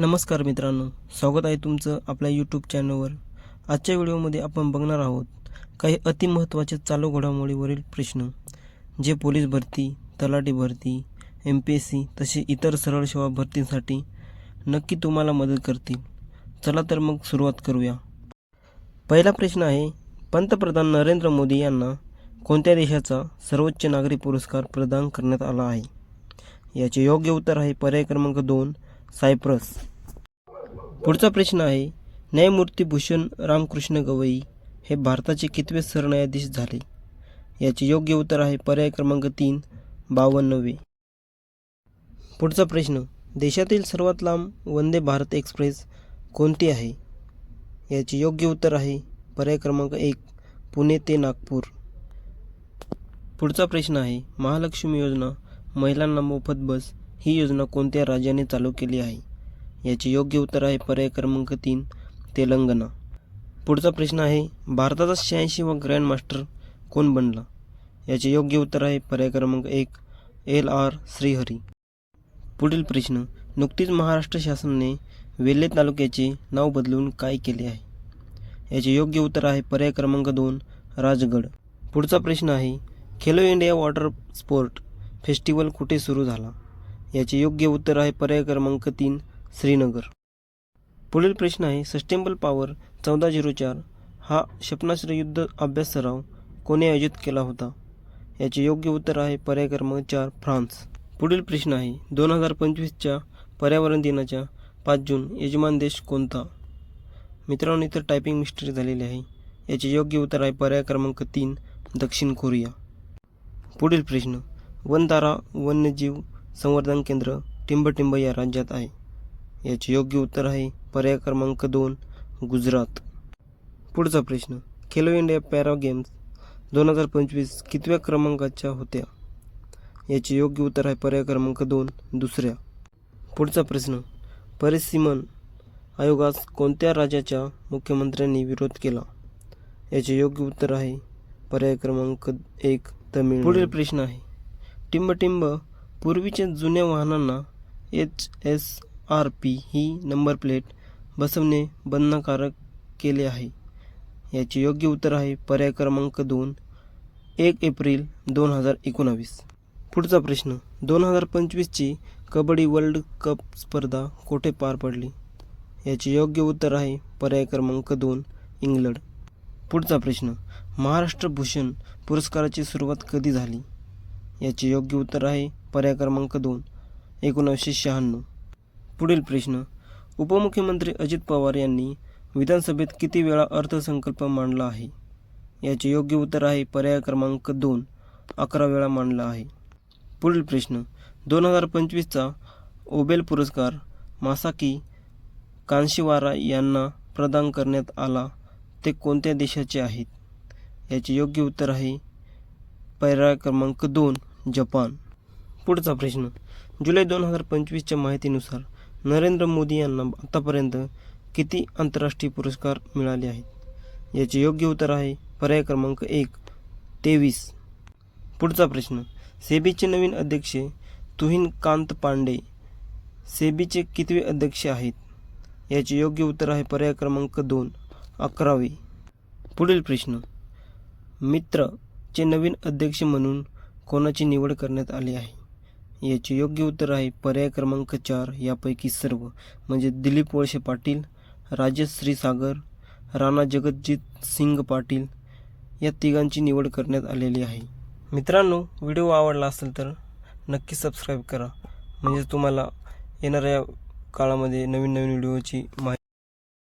नमस्कार मित्रांनो स्वागत आहे तुमचं आपल्या यूट्यूब चॅनलवर आजच्या व्हिडिओमध्ये आपण बघणार आहोत काही अतिमहत्त्वाचे चालू घडामोडीवरील प्रश्न जे पोलीस भरती तलाठी भरती एम पी एस सी तसे इतर सरळ सेवा भरतींसाठी नक्की तुम्हाला मदत करतील. चला तर मग सुरुवात करूया. पहिला प्रश्न आहे पंतप्रधान नरेंद्र मोदी यांना कोणत्या देशाचा सर्वोच्च नागरी पुरस्कार प्रदान करण्यात आला आहे? याचे योग्य उत्तर आहे पर्याय क्रमांक दोन सायप्रस. पुढचा प्रश्न आहे न्यायमूर्ती भूषण रामकृष्ण गवई हे भारताचे कितवे सरन्यायाधीश झाले? याचे योग्य उत्तर आहे पर्याय क्रमांक तीन बावन्नवे. पुढचा प्रश्न देशातील सर्वात लांब वंदे भारत एक्सप्रेस कोणती आहे? याचे योग्य उत्तर आहे पर्याय क्रमांक एक पुणे ते नागपूर. पुढचा प्रश्न आहे महालक्ष्मी योजना महिलांना मोफत बस ही योजना कोणत्या राज्याने चालू केली आहे? याचे योग्य उत्तर आहे पर्याय क्रमांक तीन तेलंगणा. पुढचा प्रश्न आहे भारताचा शहाऐंशी व ग्रँड मास्टर कोण बनला? याचे योग्य उत्तर आहे पर्याय क्रमांक एक एल आर श्रीहरी. पुढील प्रश्न नुकतीच महाराष्ट्र शासनाने वेल्हे तालुक्याचे नाव बदलून काय केले आहे? याचे योग्य उत्तर आहे पर्याय क्रमांक दोन राजगड. पुढचा प्रश्न आहे Khelo India water sport festival कुठे सुरू झाला? याचे योग्य उत्तर आहे पर्याय क्रमांक तीन श्रीनगर. पुढील प्रश्न आहे सस्टेनेबल पॉवर चौदा झिरो चार हा क्षेपणास्त्र युद्ध अभ्यास सराव कोणी आयोजित केला होता? याचे योग्य उत्तर आहे पर्याय क्रमांक चार फ्रान्स. पुढील प्रश्न आहे दोन हजार पंचवीसच्या पर्यावरण दिनाच्या पाच जून यजमान देश कोणता? मित्रांनो इथं टायपिंग मिस्टेक झालेली आहे. याचे योग्य उत्तर आहे पर्याय क्रमांक तीन दक्षिण कोरिया. पुढील प्रश्न वनतारा वन्यजीव संवर्धन केंद्र टिंबटिंब या राज्यात आहे. याचे योग्य उत्तर आहे पर्याय क्रमांक दोन गुजरात. पुढचा प्रश्न खेलो इंडिया पॅरा गेम्स दोन हजार पंचवीस कितव्या क्रमांकाच्या होत्या? याचे योग्य उत्तर आहे पर्याय क्रमांक दोन दुसऱ्या. पुढचा प्रश्न परिसीमन आयोगास कोणत्या राज्याच्या मुख्यमंत्र्यांनी विरोध केला? याचे योग्य उत्तर आहे पर्याय क्रमांक एक तमिळ पुढील प्रश्न आहे टिंबटिंब पूर्वीच्या जुन्या वाहनांना एच एस आर पी ही नंबर प्लेट बसवणे बंधनकारक केले आहे. याचे योग्य उत्तर आहे पर्याय क्रमांक दोन एक एप्रिल दोन हजार एकोणावीस. पुढचा प्रश्न दोन हजार पंचवीसची कबड्डी वर्ल्ड कप स्पर्धा कोठे पार पडली? याचे योग्य उत्तर आहे पर्याय क्रमांक दोन इंग्लंड. पुढचा प्रश्न महाराष्ट्र भूषण पुरस्काराची सुरुवात कधी झाली? याचे योग्य उत्तर आहे पर्याय क्रमांक दोन एकोणावीसशे शहाण्णव. पुढील प्रश्न उपमुख्यमंत्री अजित पवार यांनी विधानसभेत किती वेळा अर्थसंकल्प मांडला आहे? याचे योग्य उत्तर आहे पर्याय क्रमांक दोन अकरा वेळा मांडला आहे. पुढील प्रश्न दोन हजार पंचवीसचा ओबेल पुरस्कार मासाकी कांशीवारा यांना प्रदान करण्यात आला ते कोणत्या देशाचे आहेत? याचे योग्य उत्तर आहे पर्याय क्रमांक दोन जपान. पुढचा प्रश्न. जुलै दोन हजार पंचवीसच्या माहितीनुसार नरेंद्र मोदी यांना आतापर्यंत किती आंतरराष्ट्रीय पुरस्कार मिळाले आहेत? याचे योग्य उत्तर आहे पर्याय क्रमांक एक तेवीस. पुढचा प्रश्न. सेबीचे नवीन अध्यक्ष तुहिन कांत पांडे सेबीचे कितवे अध्यक्ष आहेत? याचे योग्य उत्तर आहे पर्याय क्रमांक दोन अकरावे. पुढील प्रश्न. मित्रचे नवीन अध्यक्ष म्हणून कोणाची निवड करण्यात आली आहे? याचे योग्य उत्तर आहे पर्याय क्रमांक चार यापैकी सर्व. म्हणजे दिलीप वळसे पाटील राजेश श्रीसागर राणा जगतजित सिंग पाटील या तिघांची निवड करण्यात आलेली आहे. मित्रांनो व्हिडिओ आवडला असेल तर नक्की सबस्क्राईब करा. म्हणजे तुम्हाला येणाऱ्या काळामध्ये नवीन नवीन व्हिडिओची माहिती